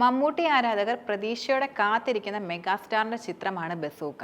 മമ്മൂട്ടി ആരാധകർ പ്രതീക്ഷയോടെ കാത്തിരിക്കുന്ന മെഗാസ്റ്റാറിന്റെ ചിത്രമാണ് ബസൂക്ക.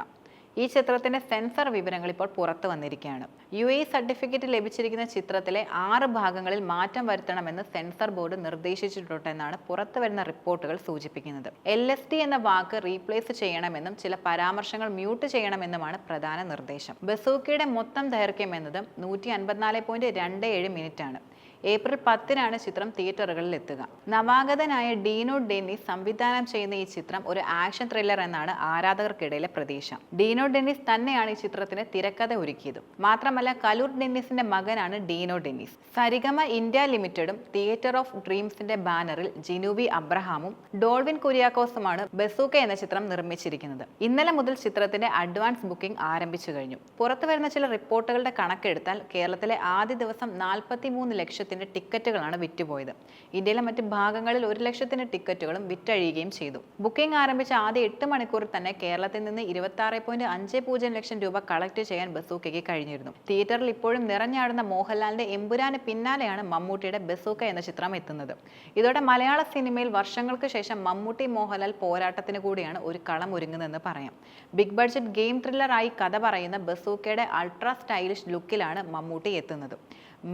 ഈ ചിത്രത്തിന്റെ സെൻസർ വിവരങ്ങൾ ഇപ്പോൾ പുറത്തു വന്നിരിക്കുകയാണ്. യു എ സർട്ടിഫിക്കറ്റ് ലഭിച്ചിരിക്കുന്ന ചിത്രത്തിലെ ആറ് ഭാഗങ്ങളിൽ മാറ്റം വരുത്തണമെന്ന് സെൻസർ ബോർഡ് നിർദ്ദേശിച്ചിട്ടുണ്ടെന്നാണ് പുറത്തു വരുന്ന റിപ്പോർട്ടുകൾ സൂചിപ്പിക്കുന്നത്. എൽ എസ് ഡി എന്ന വാക്ക് റീപ്ലേസ് ചെയ്യണമെന്നും ചില പരാമർശങ്ങൾ മ്യൂട്ട് ചെയ്യണമെന്നുമാണ് പ്രധാന നിർദ്ദേശം. ബസൂക്കയുടെ മൊത്തം ദൈർഘ്യം എന്നത് നൂറ്റി അൻപത്തിനാല് പോയിന്റ് രണ്ട് ഏഴ് മിനിറ്റ് ആണ് ഏപ്രിൽ പത്തിനാണ് ചിത്രം തിയേറ്ററുകളിൽ എത്തുക. നവാഗതനായ ഡീനോ ഡെന്നിസ് സംവിധാനം ചെയ്യുന്ന ഈ ചിത്രം ഒരു ആക്ഷൻ ത്രില്ലർ എന്നാണ് ആരാധകർക്കിടയിലെ പ്രതീക്ഷ. ഡീനോ ഡെന്നിസ് തന്നെയാണ് ഈ ചിത്രത്തിന് തിരക്കഥ ഒരുക്കിയതും. മാത്രമല്ല കലൂർ ഡെന്നിസിന്റെ മകനാണ് ഡീനോ ഡെന്നിസ്. സരിഗമ ഇന്ത്യ ലിമിറ്റഡും തിയേറ്റർ ഓഫ് ഡ്രീംസിന്റെ ബാനറിൽ ജിനുവി അബ്രഹാമും ഡോൾവിൻ കുര്യാക്കോസുമാണ് ബസൂക്ക എന്ന ചിത്രം നിർമ്മിച്ചിരിക്കുന്നത്. ഇന്നലെ മുതൽ ചിത്രത്തിന്റെ അഡ്വാൻസ് ബുക്കിംഗ് ആരംഭിച്ചു കഴിഞ്ഞു. പുറത്തു വരുന്ന ചില റിപ്പോർട്ടുകളുടെ കണക്കെടുത്താൽ കേരളത്തിലെ ആദ്യ ദിവസം നാൽപ്പത്തി മൂന്ന് ലക്ഷത്തിന്റെ ടിക്കറ്റുകളാണ് വിറ്റുപോയത്. ഇന്ത്യയിലെ മറ്റ് ഭാഗങ്ങളിൽ ഒരു ലക്ഷത്തിന്റെ ടിക്കറ്റുകളും വിറ്റഴിയുകയും ചെയ്തു. ബുക്കിംഗ് ആരംഭിച്ച ആദ്യ എട്ട് മണിക്കൂറിൽ തന്നെ കേരളത്തിൽ നിന്ന് ഇരുപത്തി പോയിന്റ് അഞ്ച് പൂജ്യം ലക്ഷം രൂപ കളക്ട് ചെയ്യാൻ ബസൂക്കയ്ക്ക് കഴിഞ്ഞിരുന്നു. തിയേറ്ററിൽ ഇപ്പോഴും നിറഞ്ഞാടുന്ന മോഹൻലാലിന്റെ എമ്പുരാന് പിന്നാലെയാണ് മമ്മൂട്ടിയുടെ ബസൂക്ക എന്ന ചിത്രം എത്തുന്നത്. ഇതോടെ മലയാള സിനിമയിൽ വർഷങ്ങൾക്ക് ശേഷം മമ്മൂട്ടി മോഹൻലാൽ പോരാട്ടത്തിന് കൂടിയാണ് ഒരു കളം ഒരുങ്ങുന്നതെന്ന് പറയാം. ബിഗ് ബഡ്ജറ്റ് ഗെയിം ത്രില്ലറായി കഥ പറയുന്ന ബസൂക്കയുടെ അൾട്രാ സ്റ്റൈലിഷ് ലുക്കിലാണ് മമ്മൂട്ടി എത്തുന്നത്.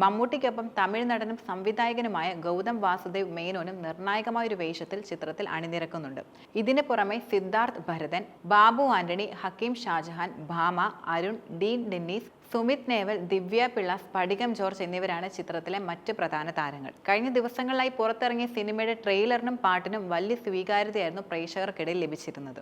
മമ്മൂട്ടിക്കൊപ്പം നടനും സംവിധായകനുമായ ഗൗതം വാസുദേവ് മേനോനും നിർണായകമായ ഒരു വേഷത്തിൽ ചിത്രത്തിൽ അണിനിരക്കുന്നുണ്ട്. ഇതിന് പുറമെ സിദ്ധാർത്ഥ് ഭരതൻ ബാബു ആന്റണി ഹക്കീം ഷാജഹാൻ ഭാമ അരുൺ ഡീൻ ഡെന്നീസ് സുമിത് നേവൽ ദിവ്യ പിള്ള സ്ഫടികം ജോർജ് എന്നിവരാണ് ചിത്രത്തിലെ മറ്റ് പ്രധാന താരങ്ങൾ. കഴിഞ്ഞ ദിവസങ്ങളിലായി പുറത്തിറങ്ങിയ സിനിമയുടെ ട്രെയിലറിനും പാട്ടിനും വലിയ സ്വീകാര്യതയായിരുന്നു പ്രേക്ഷകർക്കിടയിൽ ലഭിച്ചിരുന്നത്.